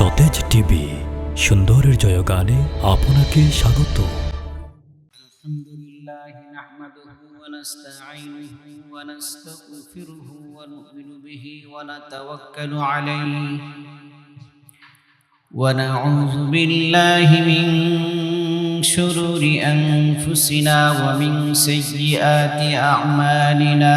সতেজ টিভি সুন্দরের জয়গানে আপনাকে স্বাগত الحمد لله نحمده ونستعينه ونستغفره ونؤمن به ونتوكل عليه ونعوذ بالله من شرور أنفسنا ومن سيئات أعمالنا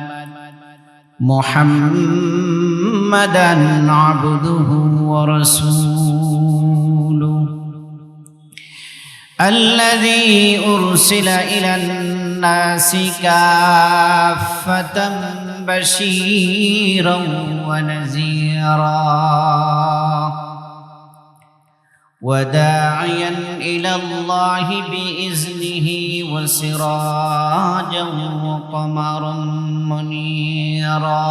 محمدا عبده ورسوله. الذي أرسل إلى الناس كافة بشيرا ونذيرا. وداعيا إلى الله بإذنه وسراجا وقمرا منيرا.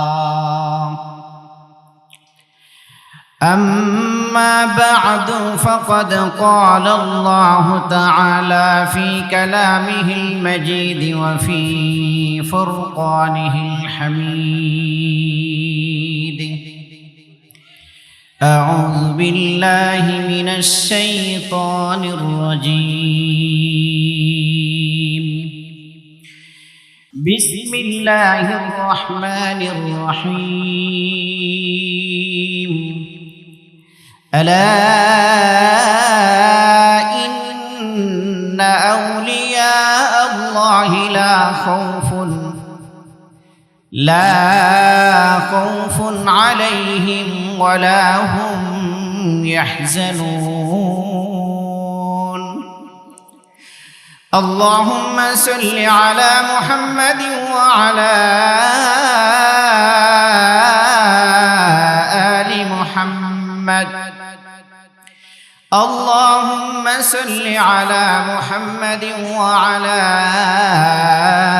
أما بعد فقد قال الله تعالى في كلامه المجيد وفي فرقانه الحميد. أعوذ بالله من الشيطان الرجيم. بسم الله الرحمن الرحيم. ألا إن أولياء الله لا خوف لا خوف عليهم ولا هم يحزنون. اللهم صل على محمد وعلى آل محمد. اللهم صل على محمد وعلى آل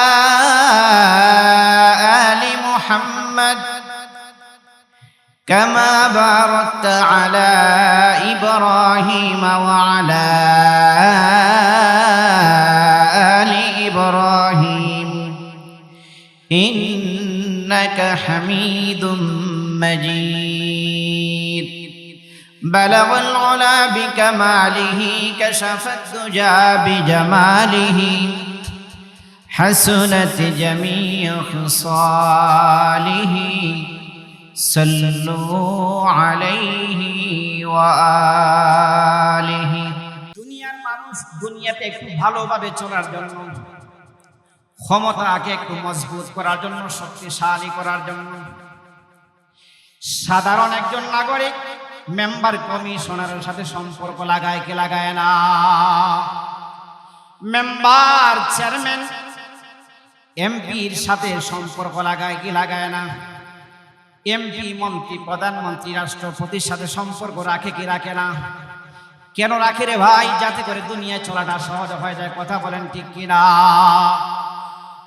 كما باركت على إبراهيم وعلى آل إبراهيم. إنك حميد مجيد. بلغ العلا بكماله كشف الدجى بجماله. حسنت جميع خصاله. দুনিয়ার মানুষ দুনিয়াতে একটু ভালোভাবে চলার জন্য ক্ষমতাকে একটু মজবুত করার জন্য, শক্তিশালী করার জন্য। সাধারণ একজন নাগরিক, মেম্বার কমিশনারের সাথে সম্পর্ক লাগায় কি লাগায় না? মেম্বার চেয়ারম্যান, এমপির সাথে সম্পর্ক লাগায় কি লাগায় না? এমপি মন্ত্রী, প্রধানমন্ত্রী, রাষ্ট্রপতির সাথে সম্পর্ক রাখে কি রাখে না? কেন রাখে রে ভাই? যাতে করে দুনিয়ায় চলাটা সহজ হয়ে যায়। কথা বলেন ঠিক কিনা?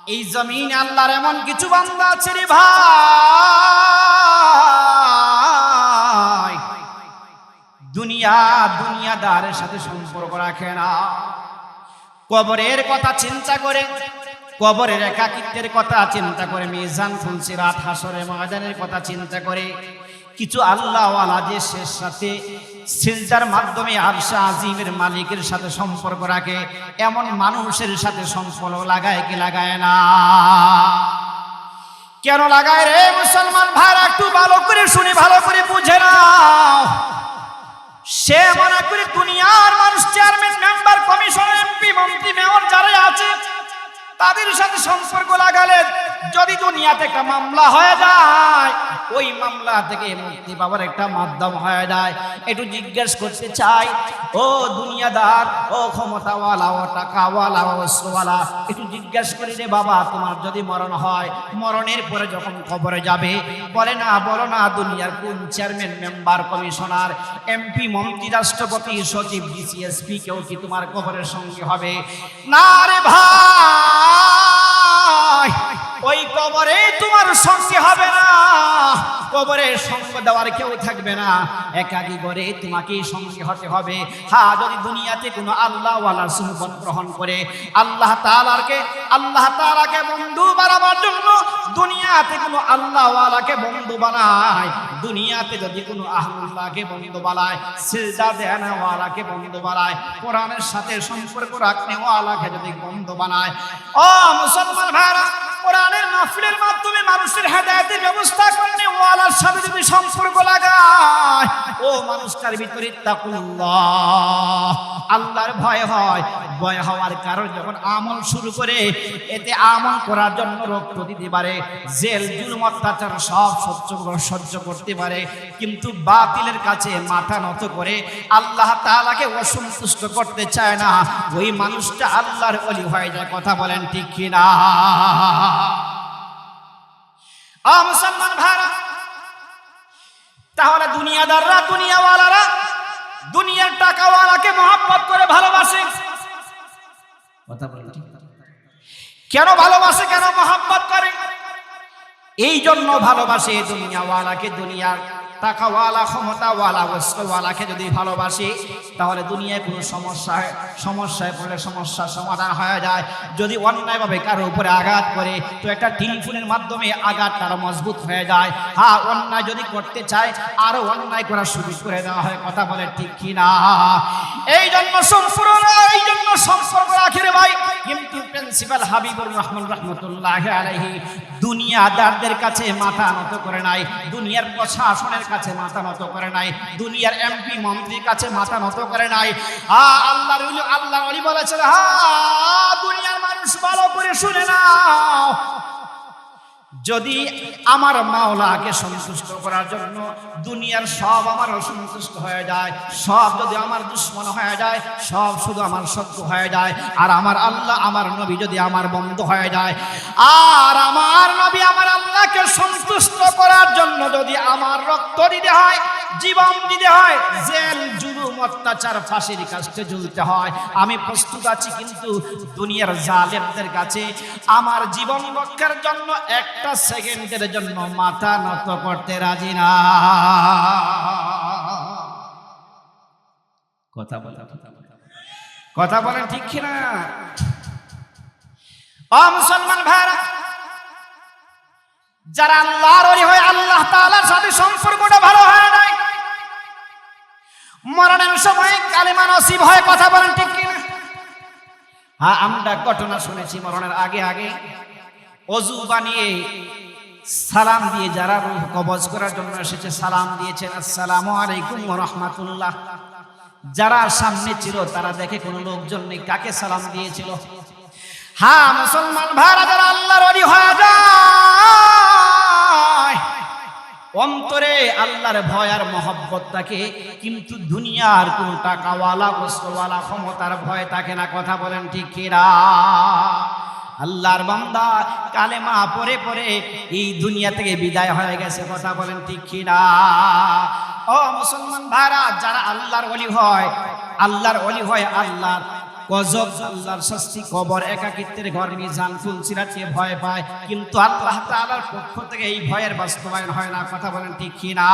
এই জমিন আল্লাহর এমন কিছু বান্দা আছে রে ভাই। দুনিয়া দুনিয়াদারের সাথে সম্পর্ক রাখে না। কবরের কথা চিন্তা করে কবরের একাকিত্বের কথা চিন্তা করে, মিজান ফুলসিরাত হাসরে ময়দানের কথা চিন্তা করে। কিছু আল্লাহওয়ালা যে শেষ সাথে সিলজার মাধ্যমে আরশা আজিমের মালিকের সাথে সম্পর্ক রাখে, এমন মানুষের সাথে সম্পর্ক লাগায় কি লাগায় না? কেন লাগায় রে মুসলমান ভাইরা, একটু ভালো করে শুনি, ভালো করে বুঝে নাও। সে মনে করে দুনিয়ার মানুষ চেয়ারম্যান মেম্বার কমিশন এমপি মন্ত্রী মেয়র যারা আছে তাদের সাথে সম্পর্ক লাগালে যদি দুনিয়াতে একটা মামলা হয়ে যায়, ওই মামলা থেকে মুক্তি পাওয়ার একটা মাধ্যম হয়ে যায়। একটু জিজ্ঞেস করতে চাই, ও দুনিয়াদার, ও ক্ষমতাওয়ালা, ও টাকাওয়ালা অস্ত্রওয়ালা, একটু জিজ্ঞেস করি রে বাবা, তোমার যদি মরণ হয়, মরণের পরে যখন খবরে যাবে, বলে না, বলো না, দুনিয়ার কোন চেয়ারম্যান, মেম্বার, কমিশনার, এমপি, মন্ত্রী, রাষ্ট্রপতি, সচিব, ডিসিএসপি, কেউ কি তোমার খবরের সঙ্গে হবে? না রে ভাই! কবরে তোমার সঙ্গে হবে না। কবরে সঙ্গ দেওয়ার কেউ থাকবে না। একাকি করে তোমাকেই সঙ্গে হতে হবে। হ্যাঁ যদি দুনিয়াতে কোনো আল্লাহওয়ালার সুহবত গ্রহণ করে, আল্লাহ তাআলাকে আল্লাহ তাআলাকে বন্ধু বানাবার জন্য দুনিয়াতে কোনো আল্লাহ আল্লাহওয়ালাকে বন্ধু বানায়। দুনিয়াতে যদি কোনো আহমুল্লাহকে বন্ধু বানায়, সিজদা দেনাওয়ালাকে বন্ধু বানায়, কোরআনের সাথে সম্পর্ক রাখনেওয়ালাকে যদি বন্ধু বানায়। ও মুসলমান ভাইরা কোরআনের মাহফিলের মাধ্যমে মানুষের হেদায়তের ব্যবস্থা করেন ওয়ালার সাথে যদি সম্পর্ক মানুষটার ভিতরে আল্লাহর ভয় হয়। ভয় হওয়ার কারণ যখন আমল শুরু করে, এতে আমল করার জন্য রক্ত দিতে পারে জেল, জুলুম, অত্যাচার সব সহ্য সহ্য করতে পারে। কিন্তু বাতিলের কাছে মাথা নত করে আল্লাহ তাআলাকে অসন্তুষ্ট করতে চায় না। ওই মানুষটা আল্লাহর অলি হয়ে যায়, কথা বলেন ঠিক কিনা? মুসলমান ভাইরা তাহলে দুনিয়াদাররা, দুনিয়াওয়ালারা, দুনিয়ার টাকাওয়ালাকে মহাব্বত করে ভালোবাসে কথা বলেন? কেন ভালোবাসে, কেন মহাব্বত করে এই জন্য ভালোবাসে দুনিয়াওয়ালাকে দুনিয়ার টাকাওয়ালা ক্ষমতাওয়ালা বস্ত্রওয়ালাকে যদি ভালোবাসি, তাহলে দুনিয়ায় কোনো সমস্যা হয় সমস্যায় পড়লে সমস্যার সমাধান হয়ে যায়। যদি অন্যায়ভাবে কারও উপরে আঘাত করে, তো একটা টেলিফোনের মাধ্যমে আঘাত তারা মজবুত হয়ে যায়। হ্যাঁ অন্যায় যদি করতে চায় আরও অন্যায় করার সুযোগ করে দেওয়া হয়, কথা বলে ঠিক কি না এই জন্য সম্পূর্ণ এই জন্য সম্পর্ক রে ভাই। কিন্তু প্রিন্সিপাল হাবিবুর রহমান রহমতুল্লাহ আলাইহি দুনিয়াদারদের কাছে মাথা নত করে নাই। দুনিয়ার প্রশাসনের কাছে মাথা নত করে নাই, দুনিয়ার এমপি মন্ত্রীর কাছে মাথা নত করে নাই। আ আল্লাহর ওলি আল্লাহ ওলি বলেছেন, হা, দুনিয়ার মানুষ ভালো করে শুনে যদি আমার মাওলাকে সন্তুষ্ট করার জন্য দুনিয়ার সব আমার অসন্তুষ্ট হয়ে যায়, সব যদি আমার দুশ্মন হয়ে যায়, সব শুধু আমার শত্রু হয়ে যায়, আর আমার আল্লাহ, আমার নবী যদি আমার বন্ধ হয়ে যায়, আর আমার নবী, আমার আল্লাহকে সন্তুষ্ট করার জন্য যদি আমার রক্ত দিতে হয়, জীবন দিতে হয়, জেল, জুলুম, অত্যাচার, ফাঁসির কাছে ঝুলতে হয়। আমি প্রস্তুত আছি কিন্তু দুনিয়ার জালেমদের কাছে। আমার জীবন রক্ষার জন্য একটা সেকেন্ডের জন্য মাথা নত করতে রাজি না। কথা বলে কথা বলেন। ঠিক কিনা? ও মুসলমান ভাইরা যারা আল্লাহর ওলি হয়ে, আল্লাহ তাআলার সাথে সম্পর্কটা ভালো হয় নাই। মরণের সময় কালিমা নসিব হয় কথা বলেন, ঠিক কিনা হ্যাঁ আমরা ঘটনা শুনেছি মরণের আগে আগে। অজু বানিয়ে সালাম দিয়ে যারা রূহ কবজ করার জন্য এসেছে, সালাম দিয়েছেন, আসসালামু আলাইকুম রাহমাতুল্লাহ। যারা সামনে ছিল, তারা দেখে কোনো লোকজন নেই, কাকে সালাম দিয়েছিল? হ্যাঁ মুসলমান ভাইরা, যারা আল্লাহর ওলি অন্তরে আল্লাহর ভয় আর মহব্বত থাকে, কিন্তু দুনিয়ার কোন টাকাওয়ালা বস্ত্রওয়ালা ক্ষমতার ভয় থাকে না। কথা বলেন ঠিক কিরা আল্লাহর বান্দা কালেমা পরে পরে এই দুনিয়া থেকে বিদায় হয়ে গেছে। কথা বলেন ঠিক কিনা? ও মুসলমান ভাইরা, যারা আল্লাহর অলি হয়, আল্লাহর অলি হয় আল্লাহর গজব, আল্লাহর শাস্তি, কবর, একাকিত্বের ঘর, মিজান ফুলসিরাতে ভয় পায়। কিন্তু আল্লাহ তাআলার পক্ষ থেকে এই ভয়ের বাস্তবায়ন হয় না। কথা বলেন ঠিক কিনা?